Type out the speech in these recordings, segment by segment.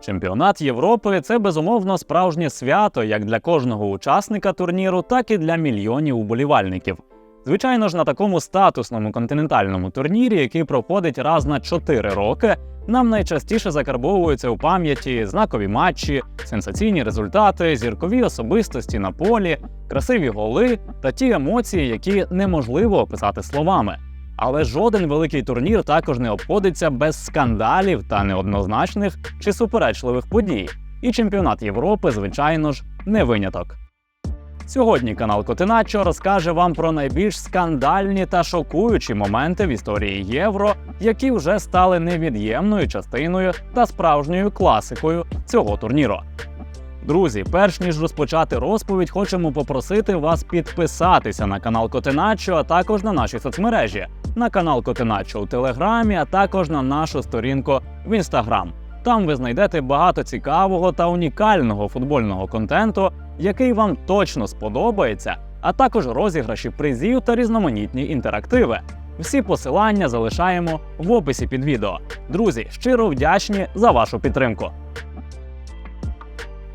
Чемпіонат Європи це безумовно справжнє свято як для кожного учасника турніру, так і для мільйонів уболівальників. Звичайно ж, на такому статусному континентальному турнірі, який проходить раз на 4 роки, нам найчастіше закарбовуються у пам'яті знакові матчі, сенсаційні результати, зіркові особистості на полі, красиві голи та ті емоції, які неможливо описати словами. Але жоден великий турнір також не обходиться без скандалів та неоднозначних чи суперечливих подій. І чемпіонат Європи, звичайно ж, не виняток. Сьогодні канал Котиначо розкаже вам про найбільш скандальні та шокуючі моменти в історії євро, які вже стали невід'ємною частиною та справжньою класикою цього турніру. Друзі, перш ніж розпочати розповідь, хочемо попросити вас підписатися на канал Котиначо, а також на наші соцмережі, на канал Котиначо у Телеграмі, а також на нашу сторінку в Інстаграм. Там ви знайдете багато цікавого та унікального футбольного контенту, який вам точно сподобається, а також розіграші призів та різноманітні інтерактиви. Всі посилання залишаємо в описі під відео. Друзі, щиро вдячні за вашу підтримку.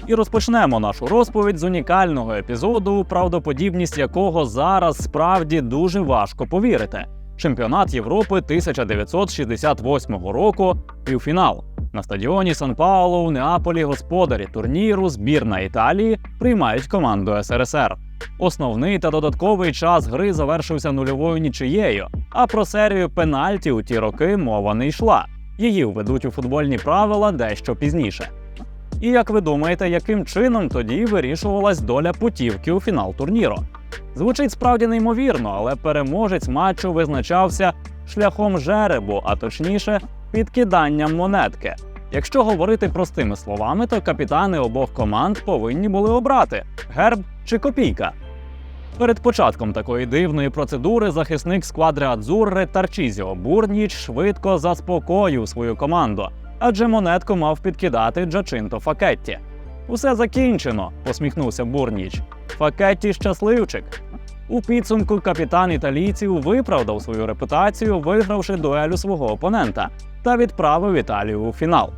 І розпочнемо нашу розповідь з унікального епізоду, правдоподібність якого зараз справді дуже важко повірити. Чемпіонат Європи 1968 року, півфінал. На стадіоні Сан Пауло у Неаполі господарі турніру збірна Італії приймають команду СРСР. Основний та додатковий час гри завершився нульовою нічиєю, а про серію пенальті у ті роки мова не йшла. Її введуть у футбольні правила дещо пізніше. І як ви думаєте, яким чином тоді вирішувалась доля путівки у фінал турніру? Звучить справді неймовірно, але переможець матчу визначався шляхом жеребу, а точніше, підкиданням монетки. Якщо говорити простими словами, то капітани обох команд повинні були обрати герб чи копійка. Перед початком такої дивної процедури захисник сквадри Адзурри Тарчізіо Бурніч швидко заспокоїв свою команду, адже монетку мав підкидати Джачинто Факетті. Усе закінчено, посміхнувся Бурніч. Факетті щасливчик. У підсумку капітан італійців виправдав свою репутацію, вигравши дуелю свого опонента та відправив Італію у фінал.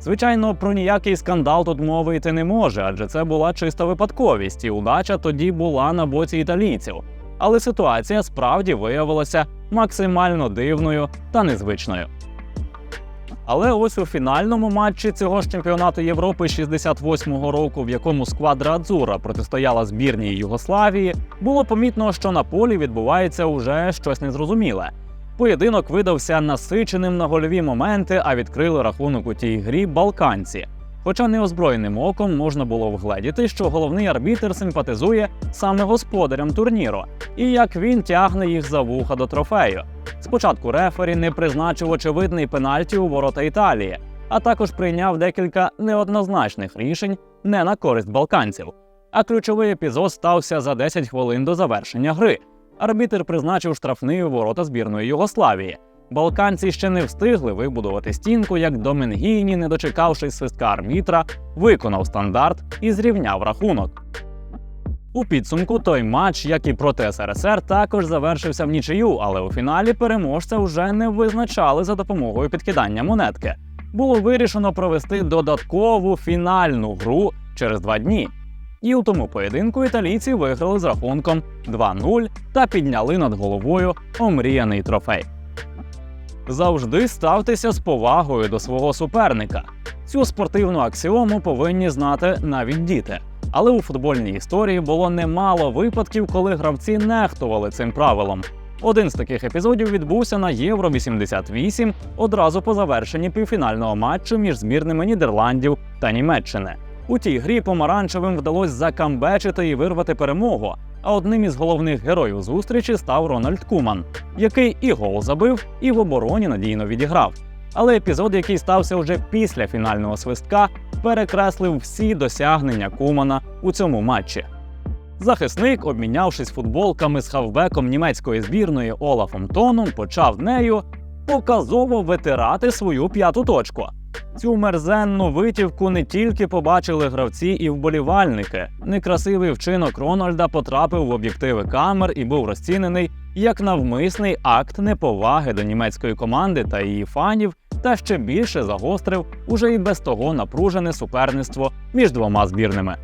Звичайно, про ніякий скандал тут мови йти не може, адже це була чиста випадковість, і удача тоді була на боці італійців. Але ситуація справді виявилася максимально дивною та незвичною. Але ось у фінальному матчі цього ж чемпіонату Європи 68-го року, в якому сквадра Адзура протистояла збірній Югославії, було помітно, що на полі відбувається уже щось незрозуміле. Поєдинок видався насиченим на гольові моменти, а відкрили рахунок у тій грі балканці. Хоча неозброєним оком можна було вгледіти, що головний арбітр симпатизує саме господарям турніру, і як він тягне їх за вуха до трофею. Спочатку рефері не призначив очевидний пенальті у ворота Італії, а також прийняв декілька неоднозначних рішень не на користь балканців. А ключовий епізод стався за 10 хвилин до завершення гри. Арбітр призначив штрафний у ворота збірної Югославії. Балканці ще не встигли вибудувати стінку, як Доменгіні, не дочекавшись свистка арбітра, виконав стандарт і зрівняв рахунок. У підсумку той матч, як і проти СРСР, також завершився в нічию, але у фіналі переможця вже не визначали за допомогою підкидання монетки. Було вирішено провести додаткову фінальну гру через два дні. І у тому поєдинку італійці виграли з рахунком 2-0 та підняли над головою омріяний трофей. Завжди ставтеся з повагою до свого суперника. Цю спортивну аксіому повинні знати навіть діти. Але у футбольній історії було немало випадків, коли гравці нехтували цим правилом. Один з таких епізодів відбувся на Євро 88 одразу по завершенні півфінального матчу між збірними Нідерландів та Німеччини. У тій грі помаранчевим вдалося закамбечити і вирвати перемогу. А одним із головних героїв зустрічі став Рональд Куман, який і гол забив, і в обороні надійно відіграв. Але епізод, який стався вже після фінального свистка, перекреслив всі досягнення Кумана у цьому матчі. Захисник, обмінявшись футболками з хавбеком німецької збірної Олафом Тоном, почав нею показово витирати свою п'яту точку. Цю мерзенну витівку не тільки побачили гравці і вболівальники. Некрасивий вчинок Рональда потрапив в об'єктиви камер і був розцінений як навмисний акт неповаги до німецької команди та її фанів, та ще більше загострив уже і без того напружене суперництво між двома збірними.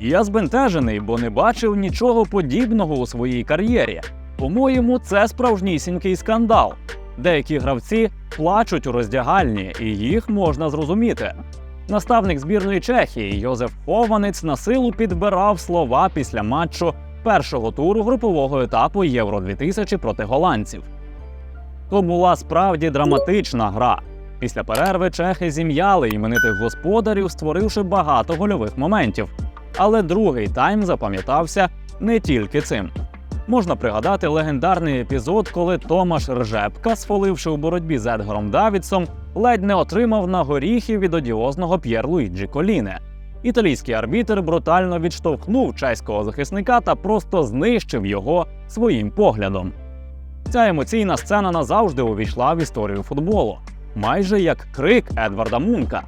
Я збентежений, бо не бачив нічого подібного у своїй кар'єрі. По-моєму, це справжнісінький скандал. Деякі гравці плачуть у роздягальні, і їх можна зрозуміти. Наставник збірної Чехії Йозеф Хованець на силу підбирав слова після матчу першого туру групового етапу Євро 2000 проти голландців. То була справді драматична гра. Після перерви чехи зім'яли іменитих господарів, створивши багато гольових моментів. Але другий тайм запам'ятався не тільки цим. Можна пригадати легендарний епізод, коли Томаш Ржепка, сфоливши у боротьбі з Едгаром Давідсом, ледь не отримав на горіхи від одіозного П'єр Луїджі Коліне. Італійський арбітр брутально відштовхнув чеського захисника та просто знищив його своїм поглядом. Ця емоційна сцена назавжди увійшла в історію футболу, майже як крик Едварда Мунка.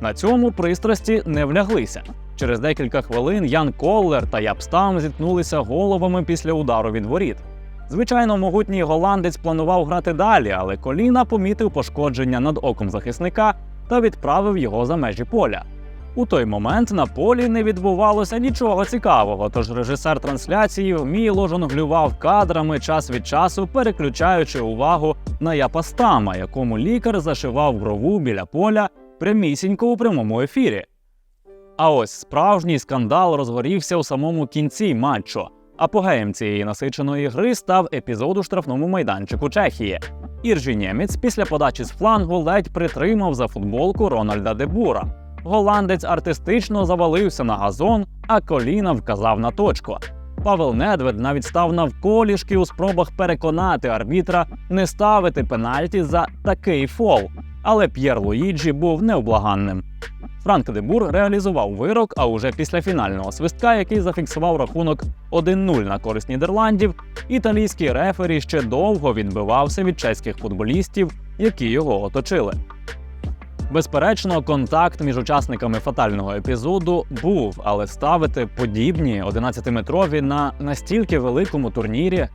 На цьому пристрасті не вляглися. Через декілька хвилин Ян Коллер та Япстам зіткнулися головами після удару від воріт. Звичайно, могутній голландець планував грати далі, але коліна помітив пошкодження над оком захисника та відправив його за межі поля. У той момент на полі не відбувалося нічого цікавого, тож режисер трансляції вміло жонглював кадрами час від часу, переключаючи увагу на Япастама, якому лікар зашивав брову біля поля прямісінько у прямому ефірі. А ось справжній скандал розгорівся у самому кінці матчу. Апогеєм цієї насиченої гри став епізод у штрафному майданчику Чехії. Іржі німець після подачі з флангу ледь притримав за футболку Рональда Дебура. Голландець артистично завалився на газон, а коліна вказав на точку. Павел Недвед навіть став навколішки у спробах переконати арбітра не ставити пенальті за такий фол. Але П'єр Луїджі був невблаганним. Франк Дебур реалізував вирок, а уже після фінального свистка, який зафіксував рахунок 1-0 на користь Нідерландів, італійський рефері ще довго відбивався від чеських футболістів, які його оточили. Безперечно, контакт між учасниками фатального епізоду був, але ставити подібні 11-метрові на настільки великому турнірі.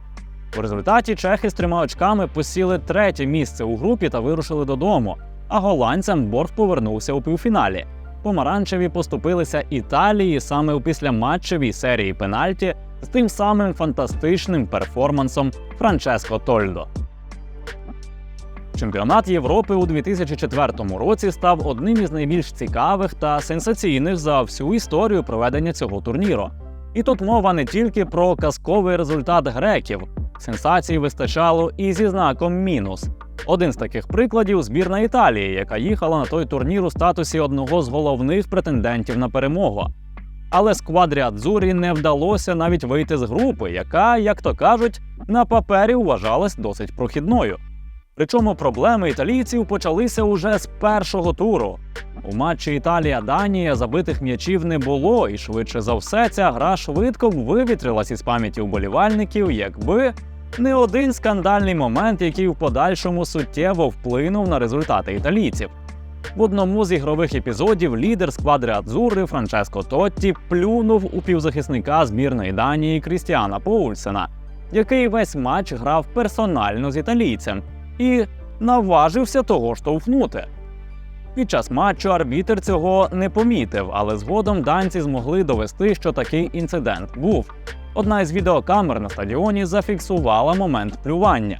У результаті чехи з трьома очками посіли третє місце у групі та вирушили додому. А голландцям борг повернувся у півфіналі. Помаранчеві поступилися Італії саме у післяматчевій серії пенальті з тим самим фантастичним перформансом Франческо Тольдо. Чемпіонат Європи у 2004 році став одним із найбільш цікавих та сенсаційних за всю історію проведення цього турніру. І тут мова не тільки про казковий результат греків. Сенсацій вистачало і зі знаком мінус. Один з таких прикладів збірна Італії, яка їхала на той турнір у статусі одного з головних претендентів на перемогу. Але сквадрі Адзурі не вдалося навіть вийти з групи, яка, як то кажуть, на папері вважалась досить прохідною. Причому проблеми італійців почалися уже з першого туру. У матчі Італія-Данія забитих м'ячів не було, і швидше за все ця гра швидко б вивітрилась із пам'яті вболівальників, якби не один скандальний момент, який в подальшому суттєво вплинув на результати італійців. В одному з ігрових епізодів лідер сквадри Адзури Франческо Тотті плюнув у півзахисника збірної Данії Крістіана Поульсена, який весь матч грав персонально з італійцем і наважився того штовхнути. Під час матчу арбітер цього не помітив, але згодом данці змогли довести, що такий інцидент був. Одна із відеокамер на стадіоні зафіксувала момент плювання.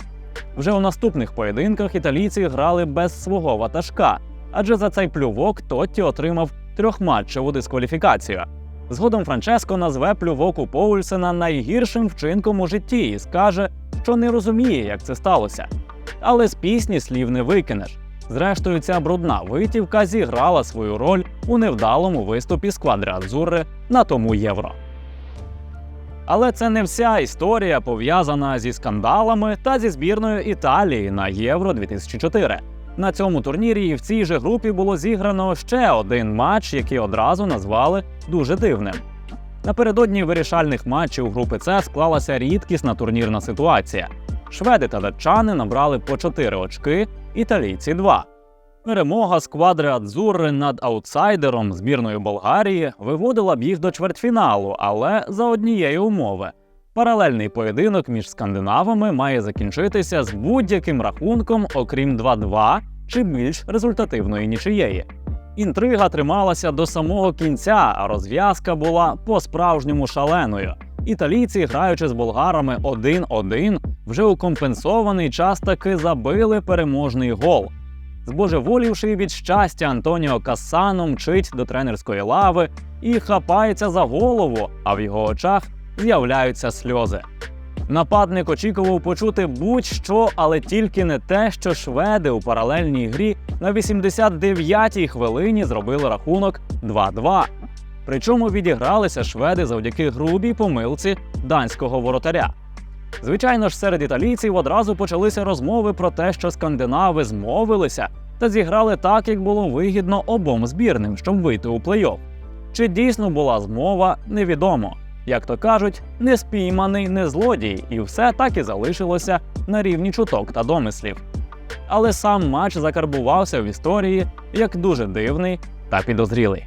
Вже у наступних поєдинках італійці грали без свого ватажка, адже за цей плювок Тотті отримав трьохматчеву дискваліфікацію. Згодом Франческо назве плювок у Поульсена найгіршим вчинком у житті і скаже, що не розуміє, як це сталося. Але з пісні слів не викинеш. Зрештою, ця брудна витівка зіграла свою роль у невдалому виступі сквадри Адзури на тому євро. Але це не вся історія пов'язана зі скандалами та зі збірною Італії на Євро 2004. На цьому турнірі і в цій же групі було зіграно ще один матч, який одразу назвали дуже дивним. Напередодні вирішальних матчів групи С склалася рідкісна турнірна ситуація. Шведи та датчани набрали по 4 очки, італійці 2. Перемога сквадри Адзури над аутсайдером збірною Болгарії виводила б їх до чвертьфіналу, але за однієї умови. Паралельний поєдинок між скандинавами має закінчитися з будь-яким рахунком, окрім 2-2 чи більш результативної нічиєї. Інтрига трималася до самого кінця, а розв'язка була по-справжньому шаленою. Італійці, граючи з болгарами 1-1, вже у компенсований час таки забили переможний гол. Збожеволівши від щастя, Антоніо Кассано мчить до тренерської лави і хапається за голову, а в його очах з'являються сльози. Нападник очікував почути будь-що, але тільки не те, що шведи у паралельній грі на 89-й хвилині зробили рахунок 2-2. Причому відігралися шведи завдяки грубій помилці данського воротаря. Звичайно ж, серед італійців одразу почалися розмови про те, що скандинави змовилися та зіграли так, як було вигідно обом збірним, щоб вийти у плей-офф. Чи дійсно була змова, невідомо. Як то кажуть, не спійманий, не злодій, і все так і залишилося на рівні чуток та домислів. Але сам матч закарбувався в історії як дуже дивний та підозрілий.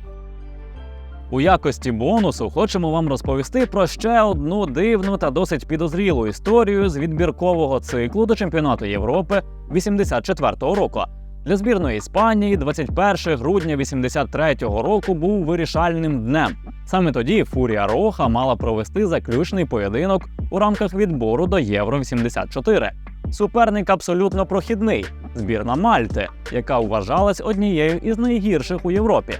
У якості бонусу хочемо вам розповісти про ще одну дивну та досить підозрілу історію з відбіркового циклу до чемпіонату Європи 84-го року. Для збірної Іспанії 21 грудня 83-го року був вирішальним днем. Саме тоді Фурія Роха мала провести заключний поєдинок у рамках відбору до Євро 84. Суперник абсолютно прохідний збірна Мальти, яка вважалась однією із найгірших у Європі.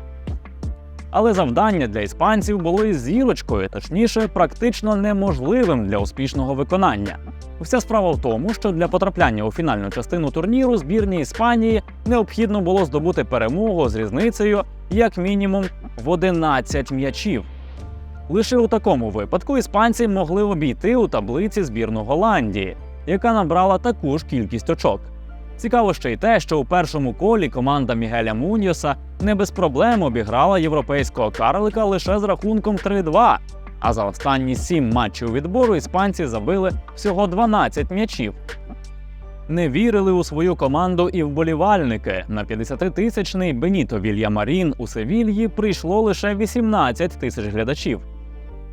Але завдання для іспанців було зірочкою, точніше, практично неможливим для успішного виконання. Вся справа в тому, що для потрапляння у фінальну частину турніру збірній Іспанії необхідно було здобути перемогу з різницею як мінімум в 11 м'ячів. Лише у такому випадку іспанці могли обійти у таблиці збірну Голландії, яка набрала таку ж кількість очок. Цікаво ще й те, що у першому колі команда Мігеля Муньоса не без проблем обіграла європейського карлика лише з рахунком 3-2. А за останні сім матчів відбору іспанці забили всього 12 м'ячів. Не вірили у свою команду і вболівальники. На 50-тисячний Беніто Вільямарін у Севільї прийшло лише 18 тисяч глядачів.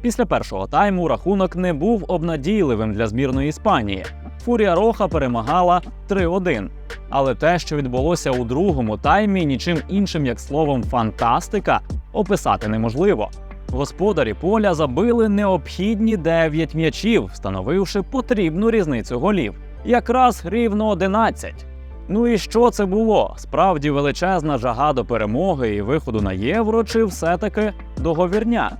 Після першого тайму рахунок не був обнадійливим для збірної Іспанії. Фурія Роха перемагала 3-1. Але те, що відбулося у другому таймі, нічим іншим як словом фантастика, описати неможливо. Господарі поля забили необхідні 9 м'ячів, встановивши потрібну різницю голів. Якраз рівно 11. Ну і що це було? Справді величезна жага до перемоги і виходу на євро, чи все-таки договірняк?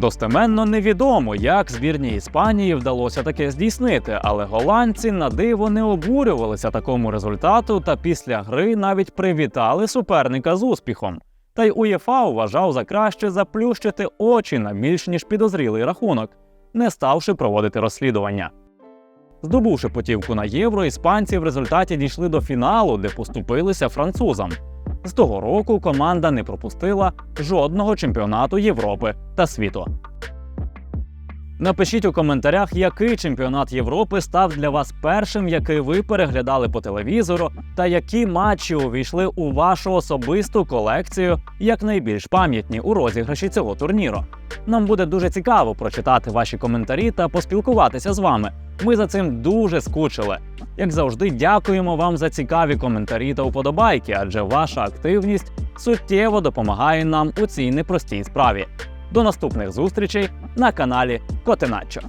Достеменно невідомо, як збірній Іспанії вдалося таке здійснити, але голландці на диво не обурювалися такому результату та після гри навіть привітали суперника з успіхом. Та й УЄФА вважав за краще заплющити очі на більш ніж підозрілий рахунок, не ставши проводити розслідування. Здобувши путівку на євро, іспанці в результаті дійшли до фіналу, де поступилися французам. З того року команда не пропустила жодного чемпіонату Європи та світу. Напишіть у коментарях, який чемпіонат Європи став для вас першим, який ви переглядали по телевізору, та які матчі увійшли у вашу особисту колекцію як найбільш пам'ятні у розіграші цього турніру. Нам буде дуже цікаво прочитати ваші коментарі та поспілкуватися з вами. Ми за цим дуже скучили. Як завжди, дякуємо вам за цікаві коментарі та уподобайки, адже ваша активність суттєво допомагає нам у цій непростій справі. До наступних зустрічей на каналі Котеначо.